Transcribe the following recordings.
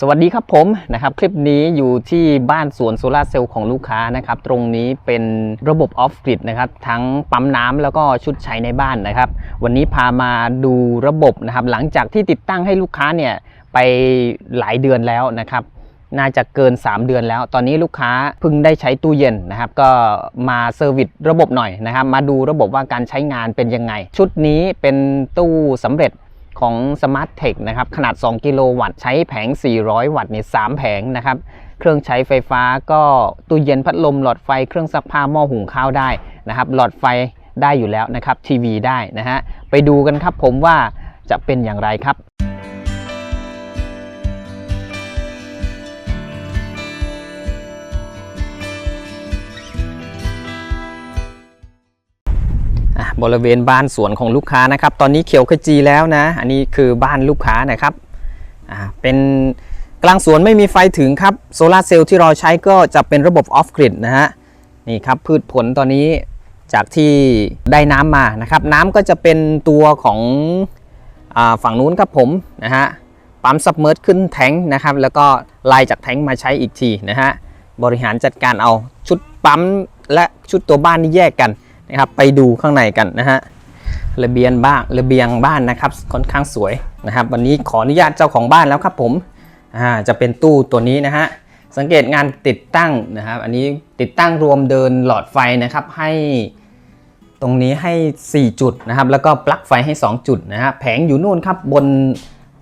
สวัสดีครับผมนะครับคลิปนี้อยู่ที่บ้านสวนโซลาเซลล์ของลูกค้านะครับตรงนี้เป็นระบบออฟกริดนะครับทั้งปั๊มน้ำแล้วก็ชุดใช้ในบ้านนะครับ วันนี้พามาดูระบบนะครับหลังจากที่ติดตั้งให้ลูกค้าเนี่ยไปหลายเดือนแล้วนะครับน่าจะเกิน 3 เดือนแล้ว ตอนนี้ลูกค้าเพิ่งได้ใช้ตู้เย็นนะครับ ก็มาเซอร์วิสระบบหน่อยนะครับ มาดูระบบว่าการใช้งานเป็นยังไง ชุดนี้เป็นตู้สำเร็จ ของ Smart Tech นะครับ ขนาด 2 กิโลวัตต์ ใช้แผง 400 วัตต์เนี่ย3แผงนะครับ เครื่องใช้ไฟฟ้าก็ตู้เย็นพัดลมหลอดไฟเครื่องซักผ้าหม้อหุงข้าวได้นะครับ หลอดไฟได้อยู่แล้วนะครับ ทีวีได้นะฮะ ไปดูกันครับผมว่าจะเป็นอย่างไรครับ บริเวณบ้านสวนของลูกค้านะครับ ตอนนี้เขียวขจีแล้วนะ อันนี้คือบ้านลูกค้านะครับอ่าเป็นกลางสวนไม่มีไฟถึงครับโซลาร์เซลล์ที่เราใช้ก็จะเป็นระบบออฟกริดนะฮะนี่ครับพืชผลตอนนี้จากที่ได้น้ำมานะครับ น้ำก็จะเป็นตัวของอฝั่งนู้นครับผมนะฮะปั๊มซับเมอร์ขึ้นแทงนะครับ แล้วก็ไล่จากแทงมาใช้อีกทีนะฮะบริหารจัดการเอาชุดปั๊มและชุดตัวบ้านนี่แยกกัน นะครับ ไปดูข้างในกันนะฮะระเบียงบ้านระเบียงบ้านนะครับค่อนข้างสวยนะครับ วันนี้ขออนุญาตเจ้าของบ้านแล้วครับผมอ่าจะเป็นตู้ตัวนี้นะฮะสังเกตงานติดตั้งนะครับ อันนี้ติดตั้งรวมเดินหลอดไฟนะครับให้ตรงนี้ให้ 4 จุดนะครับ แล้วก็ปลั๊กไฟให้ 2 จุดนะฮะแผงอยู่นู่นครับบน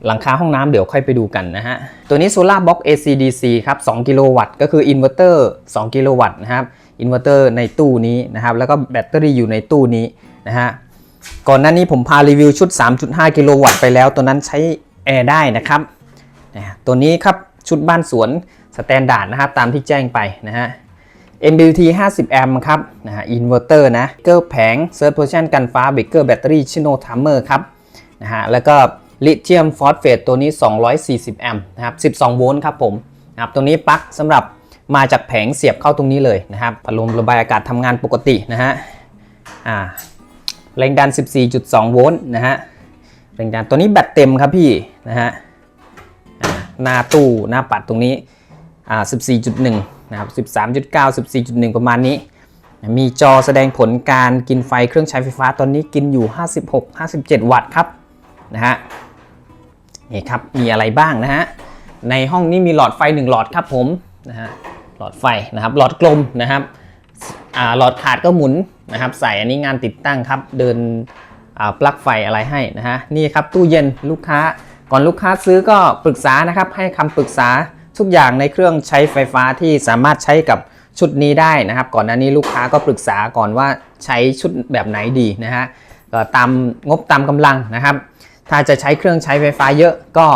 หลังคาห้องน้ำเดี๋ยวค่อยไปดูกันนะฮะตัวนี้ Solar Box AC/DC ครับ 2 กิโลวัตต์ก็คืออินเวอร์เตอร์ 2 กิโลวัตต์นะครับอินเวอร์เตอร์ในตู้นี้นะครับแล้วก็แบตเตอรี่อยู่ในตู้นี้นะฮะก่อนหน้านี้ผมพารีวิวชุด 3.5 กิโลวัตต์ไปแล้ว ตัวนั้นใช้แอร์ได้นะครับนะตัวนี้ครับชุดบ้านสวนสแตนดาร์ดนะครับตามที่แจ้งไปนะฮะ MBT 50 แอมป์ครับนะฮะอินเวอร์เตอร์นะเกอร์แผงเซิร์ฟโพชันกันฟ้าเบเกอร์แบตเตอรี่ชิโนทัมเมอร์ครับนะฮะแล้วก็ลิเธียมฟอสเฟตตัวนี้ 240 แอมป์นะครับ 12 โวลต์ครับผมนะครับตัวนี้ปลั๊กสำหรับ มาจากแผงเสียบเข้าตรงนี้เลยนะครับพัดลมระบายอากาศทำงานปกตินะฮะอ่าแรงดัน 14.2 โวลต์นะฮะแรงดันตัวนี้แบตเต็มครับพี่นะฮะหน้าตู้หน้าปัดตรงนี้อ่า14.1 นะครับ 13.9 14.1 ประมาณนี้ มีจอแสดงผลการกินไฟเครื่องใช้ไฟฟ้าตอนนี้กินอยู่ 56-57 วัตต์ครับนะฮะนี่ครับมีอะไรบ้างนะฮะในห้องนี้มีหลอดไฟ 1 หลอดครับผมนะฮะ หลอดไฟนะครับหลอดกลมนะครับหลอดขาดก็หมุนนะครับ ใส่อันนี้งานติดตั้งครับ เดินปลั๊กไฟอะไรให้นะฮะนี่ครับตู้เย็นลูกค้าก่อนลูกค้าซื้อก็ปรึกษานะครับให้คำปรึกษาทุกอย่างในเครื่องใช้ไฟฟ้าที่สามารถใช้กับชุดนี้ได้นะครับ ก่อนหน้านี้ลูกค้าก็ปรึกษาก่อนว่าใช้ชุดแบบไหนดีนะฮะก็ตามงบตามกำลังนะครับ ถ้าจะใช้เครื่องใช้ไฟฟ้าเยอะก็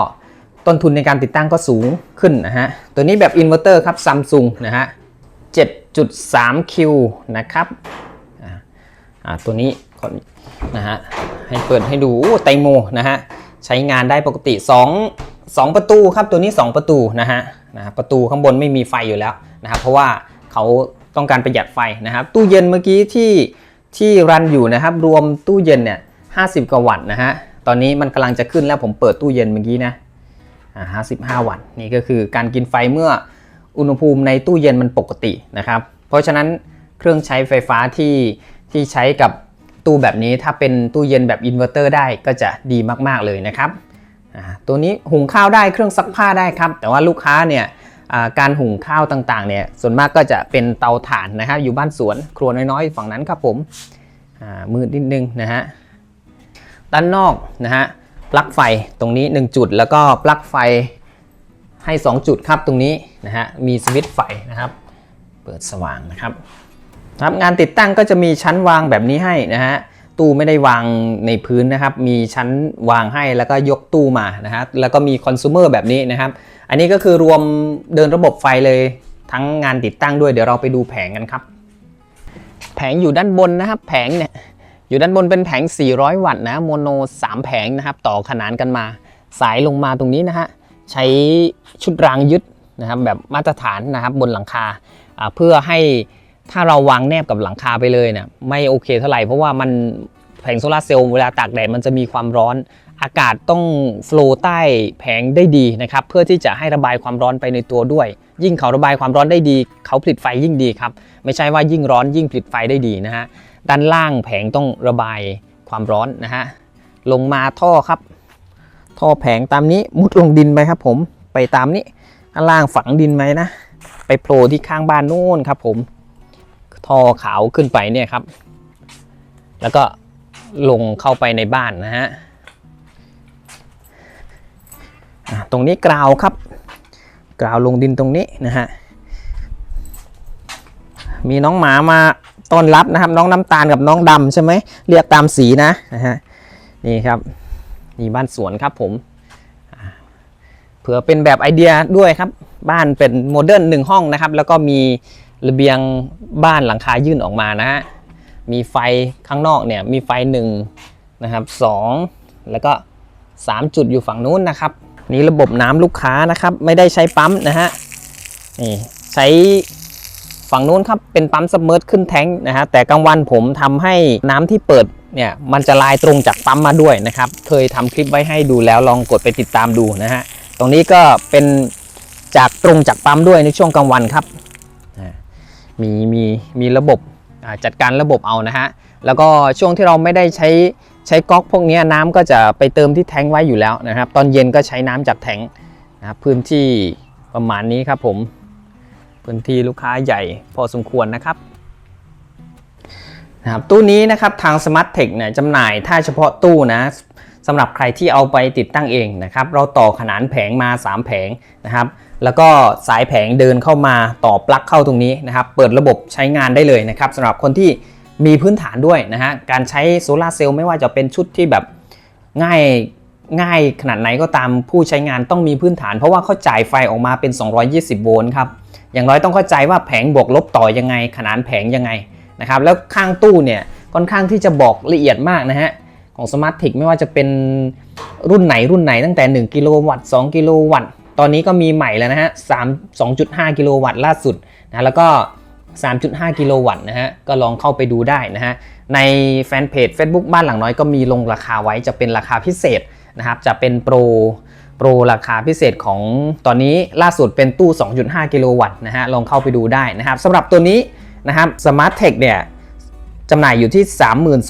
ต้นทุนในการติดตั้งก็สูงขึ้นนะฮะ ตัวนี้แบบอินเวอร์เตอร์ครับซัมซุงนะฮะ 7.3Q นะครับอ่าตัวนี้ก่อนนะฮะ ให้เปิดให้ดูโอ้ไตโมนะฮะ ใช้งานได้ปกติ 2 2 ประตูครับตัวนี้ 2 ประตูนะฮะนะประตูข้างบนไม่มีไฟอยู่แล้วนะครับเพราะว่าเขาต้องการประหยัดไฟนะครับ ตู้เย็นเมื่อกี้ที่ที่รันอยู่นะครับ รวมตู้เย็นเนี่ย50 กว่าวัตต์นะฮะตอนนี้มันกำลังจะขึ้นแล้วผมเปิดตู้เย็นเมื่อกี้นะ 55 วัตต์นี่ก็คือการกินไฟเมื่ออุณหภูมิในตู้เย็นมันปกตินะครับ เพราะฉะนั้นเครื่องใช้ไฟฟ้าที่ที่ใช้กับตู้แบบนี้ถ้าเป็นตู้เย็นแบบอินเวอร์เตอร์ได้ก็จะดีมากๆเลยนะครับอ่าตัวนี้หุงข้าวได้เครื่องซักผ้าได้ครับ แต่ว่าลูกค้าเนี่ยอ่าการหุงข้าวต่างๆเนี่ยส่วนมากก็จะเป็นเตาถ่านนะครับ อยู่บ้านสวนครัวน้อยๆ ฝั่งนั้นครับผมอ่ามืดนิดนึงนะฮะด้านนอกนะฮะ ปลั๊กไฟตรงนี้ 1 จุด แล้วก็ปลั๊กไฟให้ 2 จุดครับตรงนี้นะฮะมีสวิตช์ไฟนะครับ เปิดสว่างนะครับครับงานติดตั้งก็จะมีชั้นวางแบบนี้ให้นะฮะตู้ไม่ได้วางในพื้นนะครับ มีชั้นวางให้แล้วก็ยกตู้มานะฮะแล้วก็มีคอน sumer แบบนี้นะครับ อันนี้ก็คือรวมเดินระบบไฟเลยทั้งงานติดตั้งด้วยเดี๋ยวเราไปดูแผงกันครับ แผงอยู่ด้านบนนะครับ แผงเนี่ย อยู่ด้านบนเป็นแผง 400 วัตต์นะโมโน 3 แผงนะครับ ต่อขนานกันมา สายลงมาตรงนี้นะฮะ ใช้ชุดรางยึดนะครับแบบมาตรฐานนะครับบนหลังคา เพื่อให้ถ้าเราวางแนบกับหลังคาไปเลยเนี่ยไม่โอเคเท่าไหร่ เพราะว่ามันแผงโซลาร์เซลล์เวลาตากแดดมันจะมีความร้อน อากาศต้องโฟลว์ใต้แผงได้ดีนะครับ เพื่อที่จะให้ระบายความร้อนไปในตัวด้วย ยิ่งเขาระบายความร้อนได้ดี เขาผลิตไฟยิ่งดีครับ ไม่ใช่ว่ายิ่งร้อนยิ่งผลิตไฟได้ดีนะฮะ ด้านล่างแผงต้องระบายความร้อนนะฮะ ลงมาท่อครับ ท่อแผงตามนี้มุดลงดินไปครับ ผมไปตามนี้ข้างล่างฝังดินไหมนะ ไปโผล่ที่ข้างบ้านนู่นครับ ผมท่อขาวขึ้นไปเนี่ยครับ แล้วก็ลงเข้าไปในบ้านนะฮะตรงนี้กราวครับ กราวลงดินตรงนี้นะฮะมีน้องหมามา ต้อนรับนะครับ น้องน้ำตาลกับน้องดำใช่ไหมเรียกตามสีนะนะฮะนี่ครับนี่บ้านสวนครับผมเผื่อเป็นแบบไอเดียด้วยครับ บ้านเป็นโมเดิร์นหนึ่งห้องนะครับ แล้วก็มีระเบียงบ้านหลังคายื่นออกมานะฮะมีไฟข้างนอกเนี่ยมีไฟหนึ่งนะครับสองแล้วก็ 3 จุดอยู่ฝั่งนู้นนะครับ นี่ระบบน้ำลูกค้านะครับ ไม่ได้ใช้ปั๊มนะฮะนี่ใช้ ฝั่งนู้นครับเป็นปั๊มซับเมอร์ขึ้นแท้งนะฮะแต่กลางวันผมทำให้น้ำที่เปิดเนี่ยมันจะลายตรงจากปั๊มมาด้วยนะครับ เคยทำคลิปไว้ให้ดูแล้วลองกดไปติดตามดูนะฮะตรงนี้ก็เป็นจากตรงจากปั๊มด้วยในช่วงกลางวันครับมีมีมีระบบจัดการระบบเอานะฮะแล้วก็ช่วงที่เราไม่ได้ใช้ใช้ก๊อกพวกนี้น้ำก็จะไปเติมที่แทงไว้อยู่แล้วนะครับ ตอนเย็นก็ใช้น้ำจากแทงนะครับพื้นที่ประมาณนี้ครับผม พื้นที่ลูกค้าใหญ่พอสมควรนะครับนะครับตู้นี้นะครับทาง Smart Tech เนี่ยจำหน่ายถ้าเฉพาะตู้นะสำหรับใครที่เอาไปติดตั้งเองนะครับเราต่อขนานแผงมา 3 แผงนะครับแล้วก็สายแผงเดินเข้ามาต่อปลั๊กเข้าตรงนี้นะครับเปิดระบบใช้งานได้เลยนะครับสำหรับคนที่มีพื้นฐานด้วยนะฮะการใช้โซลาร์เซลล์ไม่ว่าจะเป็นชุดที่แบบง่ายง่ายขนาดไหนก็ตามผู้ใช้งานต้องมีพื้นฐาน เพราะว่าเขาจ่ายไฟออกมาเป็น 220 โวลต์ครับ อย่างน้อยต้องเข้าใจว่าแผงบวกลบต่อยังไง ขนานแผงยังไงนะครับแล้วข้างตู้เนี่ยค่อนข้างที่จะบอกละเอียดมากนะฮะของ Smart t i c ไม่ว่าจะเป็นรุ่นไหนรุ่นไหนตั้งแต่ 1 กิโลวัตต์2กิโลวัตต์ตอนนี้ก็มีใหม่แล้วนะฮะ3 2.5 กิโลวัตต์ล่าสุดนะแล้วก็ 3.5 กิโลวัตต์นะฮะก็ลองเข้าไปดูได้นะฮะในแฟนเพจ Facebook บ้านหลังน้อยก็มีลงราคาไว้จะเป็นราคาพิเศษนะครับจะเป็นโปร โปรราคาพิเศษของตอนนี้ล่าสุดเป็นตู้ 2.5 กิโลวัตต์นะฮะ ลองเข้าไปดูได้นะครับสำหรับตัวนี้นะครับ Smart Tech เนี่ยจำหน่ายอยู่ที่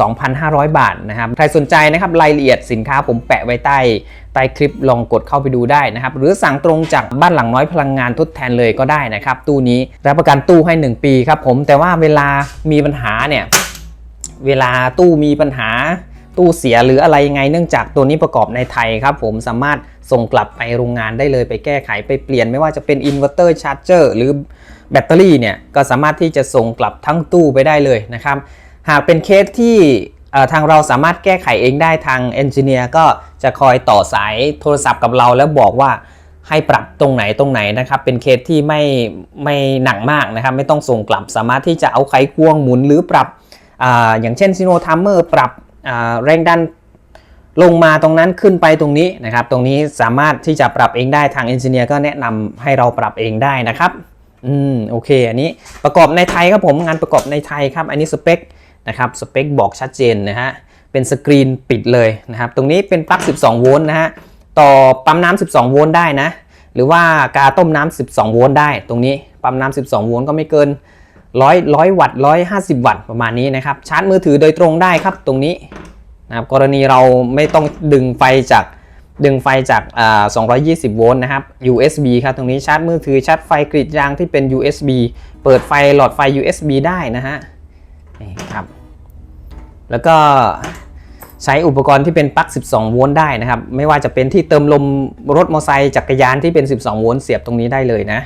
32,500 บาทนะครับ ใครสนใจนะครับรายละเอียดสินค้าผมแปะไว้ใต้ใต้คลิปลองกดเข้าไปดูได้นะครับ หรือสั่งตรงจากบ้านหลังน้อยพลังงานทดแทนเลยก็ได้นะครับ ตู้นี้รับประกันตู้ให้ 1 ปีครับผมแต่ว่าเวลามีปัญหาเนี่ย เวลาตู้มีปัญหา ตู้เสียหรืออะไรยังไงเนื่องจากตัวนี้ประกอบในไทยครับผมสามารถส่งกลับไปโรงงานได้เลยไปแก้ไขไปเปลี่ยนไม่ว่าจะเป็นอินเวอร์เตอร์ชาร์จเจอร์หรือแบตเตอรี่เนี่ยก็สามารถที่จะส่งกลับทั้งตู้ไปได้เลยนะครับหากเป็นเคสที่ทางเราสามารถแก้ไขเองได้ทางเอนจิเนียร์ก็จะคอยต่อสายโทรศัพท์กับเราแล้วบอกว่าให้ปรับตรงไหนตรงไหนนะครับ เป็นเคสที่ไม่ไม่หนักมากนะครับ ไม่ต้องส่งกลับสามารถที่จะเอาไขควงหมุนหรือปรับออย่างเช่นซิโนทัมเมอร์ปรับ แรงดันลงมาตรงนั้นขึ้นไปตรงนี้นะครับ ตรงนี้สามารถที่จะปรับเองได้ทางเอนจิเนียร์ก็แนะนำให้เราปรับเองได้นะครับ อืมโอเค อันนี้ประกอบในไทยครับผมงานประกอบในไทยครับ อันนี้สเปคนะครับสเปคบอกชัดเจนนะฮะเป็นสกรีนปิดเลยนะครับ ตรงนี้เป็นปลั๊ก 12 โวลต์นะฮะต่อปั๊มน้ำ12 โวลต์ได้นะ หรือว่ากาต้มน้ำ12 โวลต์ได้ ตรงนี้ปั๊มน้ำ12 โวลต์ก็ไม่เกิน ร้อยร้อยวัตต์ร้อยห้าสิบวัตต์ประมาณนี้นะครับชาร์จมือถือโดยตรงได้ครับตรงนี้นะครับกรณีเราไม่ต้องดึงไฟจากดึงไฟจากอ่า220 โวลต์นะครับ USB ครับ ตรงนี้ชาร์จมือถือชาร์จไฟกรีดยางที่เป็น USB เปิดไฟหลอดไฟ USB ได้นะฮะ นี่ครับ แล้วก็ใช้อุปกรณ์ที่เป็นปลั๊ก 12 โวลต์ได้นะครับ ไม่ว่าจะเป็นที่เติมลมรถมอเตอร์ไซค์จักรยานที่เป็น 12 โวลต์เสียบตรงนี้ได้เลยนะ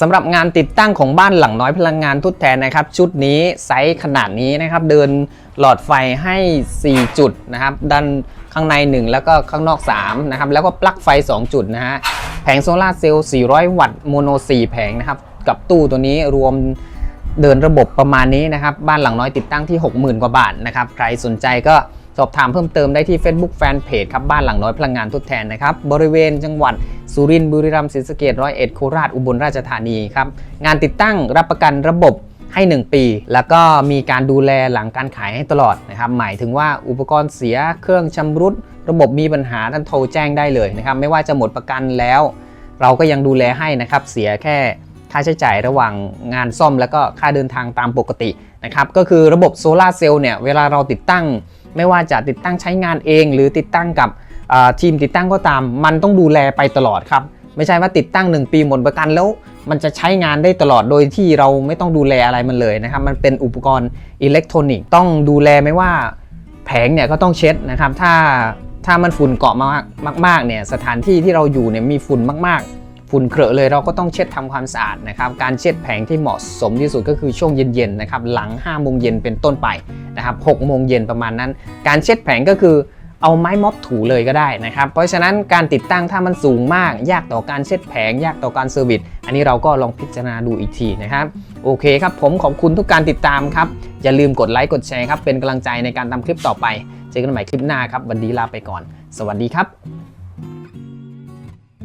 สำหรับงานติดตั้งของบ้านหลังน้อยพลังงานทดแทนนะครับ ชุดนี้ไซส์ขนาดนี้นะครับเดินหลอดไฟให้ 4 จุดนะครับด้านข้างใน 1 แล้วก็ข้างนอก3นะครับแล้วก็ปลั๊กไฟ 2 จุดนะฮะแผงโซลาเซลล์ 400 วัตต์โมโน 4 แผงนะครับกับตู้ตัวนี้รวมเดินระบบประมาณนี้นะครับบ้านหลังน้อยติดตั้งที่ 60,000 กว่าบาทนะครับใครสนใจก็ สอบถามเพิ่มเติมได้ที่ Facebook Fanpage ครับบ้านหลังน้อยพลังงานทดแทนนะครับบริเวณจังหวัดสุรินทร์บุรีรัมย์ศรีสะเกษร้อยเอ็ดโคราชอุบลราชธานีครับงานติดตั้งรับประกันระบบให้ 1 ปี แล้วก็มีการดูแลหลังการขายให้ตลอดนะครับ หมายถึงว่าอุปกรณ์เสียเครื่องชำรุด ระบบมีปัญหาท่านโทรแจ้งได้เลยนะครับ ไม่ว่าจะหมดประกันแล้ว เราก็ยังดูแลให้นะครับ เสียแค่ค่าใช้จ่ายระหว่างงานซ่อมแล้วก็ค่าเดินทางตามปกตินะครับ ก็คือระบบโซลาเซลล์เนี่ย เวลาเราติดตั้ง ไม่ว่าจะติดตั้งใช้งานเอง หรือติดตั้งกับทีมติดตั้งก็ตาม มันต้องดูแลไปตลอดครับ ไม่ใช่ว่าติดตั้ง 1 ปีหมดประกันแล้ว มันจะใช้งานได้ตลอดโดยที่เราไม่ต้องดูแลอะไรมันเลยนะครับ มันเป็นอุปกรณ์อิเล็กทรอนิกส์ต้องดูแลไม่ว่าแผงเนี่ยก็ต้องเช็ดนะครับ ถ้าถ้ามันฝุ่นเกาะมากมากเนี่ยสถานที่ที่เราอยู่เนี่ยมีฝุ่นมากๆ ฝุ่นเครอะเลยเราก็ต้องเช็ดทำความสะอาดนะครับ การเช็ดแผงที่เหมาะสมที่สุดก็คือช่วงเย็นๆนะครับหลัง5โมงเย็นเป็นต้นไปนะครับ6โมงเย็นประมาณนั้น การเช็ดแผงก็คือเอาไม้ม็อบถูเลยก็ได้นะครับ เพราะฉะนั้นการติดตั้งถ้ามันสูงมาก ยากต่อการเช็ดแผง ยากต่อการเซอร์วิสอันนี้เราก็ลองพิจารณาดูอีกทีนะครับ โอเคครับผมขอบคุณทุกการติดตามครับ อย่าลืมกดไลค์กดแชร์ครับ เป็นกำลังใจในการทำคลิปต่อไป เจอกันใหม่คลิปหน้าครับ วันนี้ลาไปก่อน สวัสดีครับ